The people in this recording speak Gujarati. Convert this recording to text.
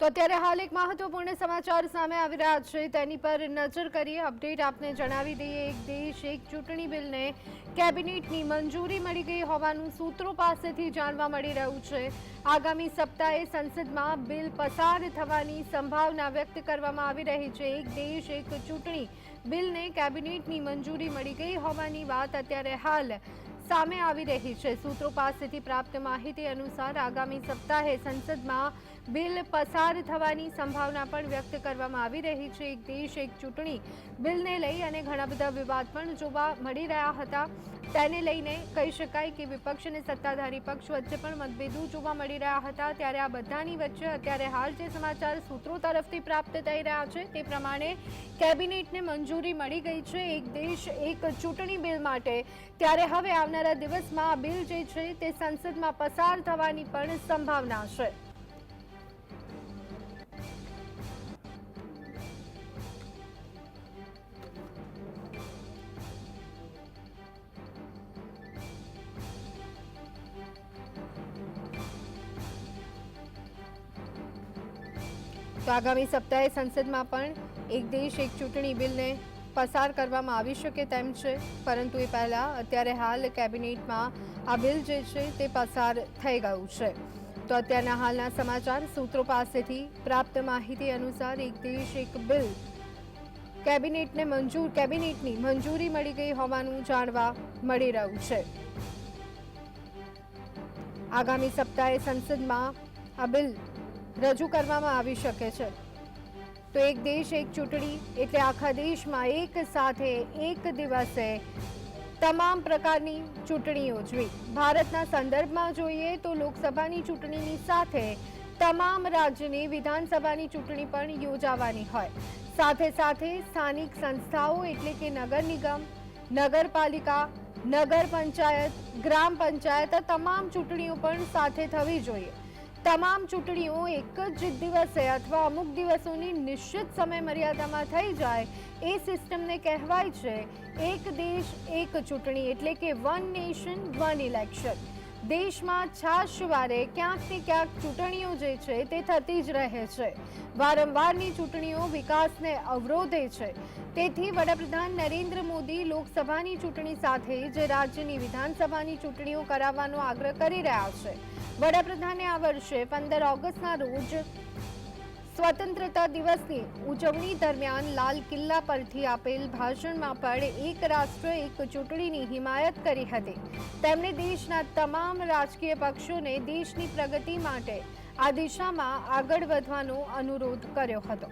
તો અત્યારે હાલ એક મહત્વપૂર્ણ સમાચાર સામે આવી રહ્યા છે. તેની પર નજર કરીએ, અપડેટ આપને જણાવી દઈએ. એક દેશ, એક ચૂંટણી બિલને કેબિનેટની મંજૂરી મળી ગઈ હોવાનું સૂત્રો પાસેથી જાણવા મળી રહ્યું છે. આગામી સપ્તાહે સંસદમાં બિલ પસાર થવાની સંભાવના વ્યક્ત કરવામાં આવી રહી છે. એક દેશ, એક ચૂંટણી બિલને કેબિનેટની મંજૂરી મળી ગઈ હોવાની વાત અત્યારે હાલ સામે આવી રહી છે. સૂત્રો પાસેથી પ્રાપ્ત માહિતી અનુસાર આગામી સપ્તાહે સંસદમાં બિલ પસાર થવાની સંભાવના પણ વ્યક્ત કરવામાં આવી રહી છે. એક દેશ, એક ચૂંટણી. બિલને લઈ અને ઘણા બધા વિવાદ પણ જોવા મળી રહ્યા હતા. તેને લઈને કહી શકાય કે વિપક્ષ અને સત્તાધારી પક્ષ વચ્ચે પણ મતભેદો જોવા મળી રહ્યા હતા. ત્યારે આ બધાની વચ્ચે અત્યારે હાલ જે સમાચાર સૂત્રો તરફથી પ્રાપ્ત થઈ રહ્યા છે તે પ્રમાણે કેબિનેટને મંજૂરી મળી ગઈ છે. એક દેશ, એક ચૂંટણી બિલ માટે. ત્યારે હવે આવનારા દિવસમાં આ બિલ જે છે તે સંસદમાં પસાર થવાની પણ સંભાવના છે. તો આગામી સપ્તાહે સંસદમાં પણ એક દેશ, એક ચૂંટણી બિલને પસાર કરવામાં આવી શકે તેમ છે. પરંતુ એ પહેલાં અત્યારે હાલ કેબિનેટમાં આ બિલ જે છે તે પસાર થઈ ગયું છે. તો અત્યારના હાલના સમાચાર સૂત્રો પાસેથી પ્રાપ્ત માહિતી અનુસાર એક દેશ, એક બિલ કેબિનેટને મંજૂર, કેબિનેટની મંજૂરી મળી ગઈ હોવાનું જાણવા મળી રહ્યું છે. આગામી સપ્તાહે સંસદમાં આ બિલ રજૂ કરવામાં આવી શકે છે. તો એક દેશ, એક ચૂંટણી એટલે આખા દેશમાં એક સાથે એક દિવસે તમામ પ્રકારની ચૂંટણી યોજવી. ભારતના સંદર્ભમાં જોઈએ તો લોકસભાની ચૂંટણીની સાથે તમામ રાજ્યની વિધાનસભાની ચૂંટણી પણ યોજાવાની હોય. સાથે સાથે સ્થાનિક સંસ્થાઓ એટલે કે નગર નિગમ, નગરપાલિકા, નગર પંચાયત, ગ્રામ પંચાયત તમામ ચૂંટણીઓ પણ સાથે થવી જોઈએ. તમામ ચૂંટણીઓ એક જ દિવસે અથવા અમુક દિવસોની નિશ્ચિત સમય મર્યાદામાં થઈ જાય એ સિસ્ટમને કહેવાય છે. એક દેશ એક ચૂંટણી એટલે કે વન નેશન, વન ઇલેક્શન. દેશમાં છાશવારે ક્યાંક ને ક્યાંક ચૂંટણીઓ જે છે તે થતી જ રહે છે. વારંવારની ચૂંટણીઓ વિકાસને અવરોધે છે. તેથી વડાપ્રધાન નરેન્દ્ર મોદી લોકસભાની ચૂંટણી સાથે જે રાજ્યની વિધાનસભાની ચૂંટણીઓ કરાવવાનો આગ્રહ કરી રહ્યા છે. વડાપ્રધાને આ વર્ષે પંદર ઓગસ્ટના રોજ સ્વતંત્રતા દિવસની ઉજવણી દરમિયાન લાલ કિલ્લા પરથી આપેલ ભાષણમાં પણ એક રાષ્ટ્ર, એક ચૂંટણીની હિમાયત કરી હતી. તેમણે દેશના તમામ રાજકીય પક્ષોને દેશની પ્રગતિ માટે આ દિશામાં આગળ વધવાનો અનુરોધ કર્યો હતો.